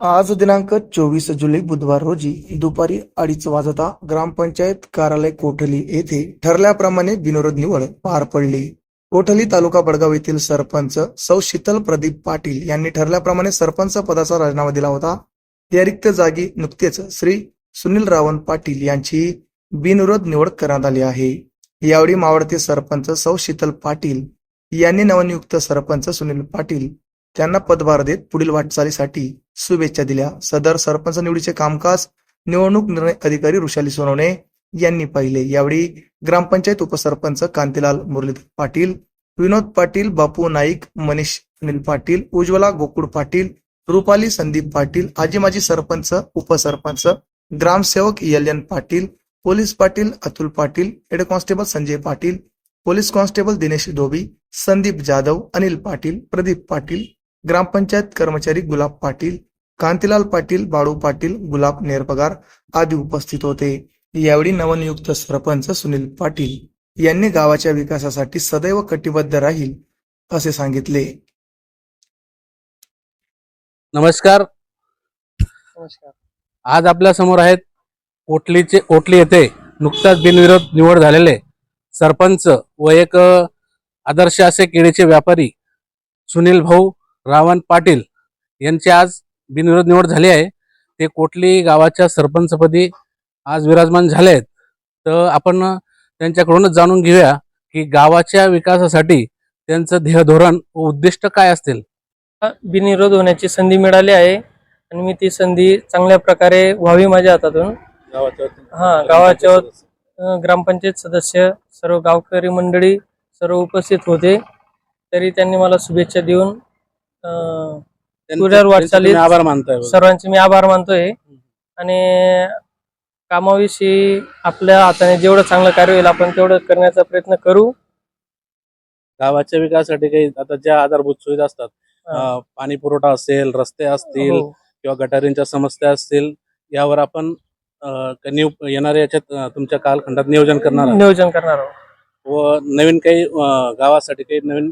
आज दिनांक चोवीस जुलै बुधवार रोजी दुपारी अडीच वाजता ग्रामपंचायत कार्यालय कोठली येथे ठरल्याप्रमाणे बिनविरोध निवड पार पडली. कोठली तालुका बडगाव येथील सरपंच सौ शीतल प्रदीप पाटील यांनी ठरल्याप्रमाणे सरपंच पदाचा राजीनामा दिला होता. या रिक्त जागी नुकतेच श्री सुनील रावण पाटील यांची बिनविरोध निवड करण्यात आली आहे. यावेळी मावळते सरपंच सौ शीतल पाटील यांनी नवनियुक्त सरपंच सुनील पाटील त्यांना पदभार देत पुढील वाटचालीसाठी शुभेच्छा दिल्या. सदर सरपंच निवडीचे कामकाज निवडणूक निर्णय अधिकारी ऋषाली सोनवणे यांनी पाहिले. यावेळी ग्रामपंचायत उपसरपंच कांतीलाल मुरलीधर पाटील विनोद पाटील बापू नाईक मनीष अनिल पाटील उज्ज्वला गोकुळ पाटील रुपाली संदीप पाटील आजी माजी सरपंच उपसरपंच ग्रामसेवक L N Patil police Patil Atul Patil head constable Sanjay Patil police constable Dinesh Dhobi Sandeep Jadhav Anil Patil Pradeep Patil ग्रामपंचायत कर्मचारी गुलाब पाटील कांतीलाल पाटील बाळू पाटील गुलाब नेरपगार आदी उपस्थित होते. यावेळी नवनियुक्त सरपंच सुनील पाटील यांनी गावाच्या विकासासाठी सदैव कटिबद्ध राहील असे सांगितले. नमस्कार. नमस्कार. आज आपल्यासमोर आहेत कोटलीचे कोटली येथे नुकताच बिनविरोध निवड झालेले सरपंच व एक आदर्श असे केळीचे व्यापारी सुनील भाऊ रावण पाटील यांची आज बिनविरोध निवड झाली आहे. ते कोटली गावाच्या सरपंचपदी आज विराजमान झाले आहेत तर आपण त्यांच्याकडूनच जाणून घेऊया की गावाच्या विकासासाठी त्यांचं ध्येय धोरण व उद्दिष्ट काय असतील? बिनविरोध होण्याची संधी मिळाली आहे आणि मी ती संधी चांगल्या प्रकारे व्हावी माझ्या हातातून. हा गावाच्या ग्रामपंचायत सदस्य सर्व गावकरी मंडळी सर्व उपस्थित होते. तरी त्यांनी मला शुभेच्छा देऊन त्यांचे मी आभार मानतोय सर्वांचे मी आभार मानतोय आणि कामाविषयी आपल्या हाताने जेवढं चांगलं कार्य होईल आपण तेवढं करण्याचा प्रयत्न करू गावाच्या विकासासाठी काही आता ज्या आधारभूत सुविधा असतात हा. पाणी पुरवठा असेल रस्ते असतील हो. किंवा गटारींच्या समस्या असतील यावर आपण येणाऱ्या याच्यात तुमच्या कालखंडात नियोजन करणार. नियोजन करणार आहोत व नवीन काही गावासाठी काही नवीन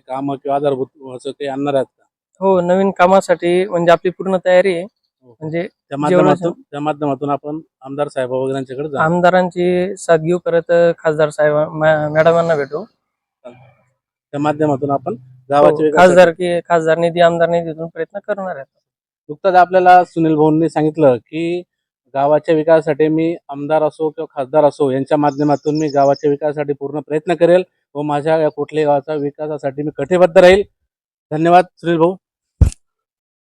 काम किंवा आधारभूत काही आणणार आहेत का हो नवीन कामासाठी म्हणजे आपली पूर्ण तयारी आहे. म्हणजे त्या माध्यमातून त्या माध्यमातून आपण आमदार साहेब जा आमदारांची साथ घेऊ परत खासदार साहेब मॅडमांना भेटू. त्या माध्यमातून आपण गावाच्या हो, खासदार की खासदार निधी आमदार निधीतून प्रयत्न करणार आहेत. नुकताच आपल्याला सुनील भाऊंनी सांगितलं की गावाच्या विकासासाठी मी आमदार असो किंवा खासदार असो यांच्या माध्यमातून मी गावाच्या विकासासाठी पूर्ण प्रयत्न करेल व माझ्या या कुठल्याही गावाच्या विकासासाठी मी कटिबद्ध राहील. धन्यवाद सुनील भाऊ.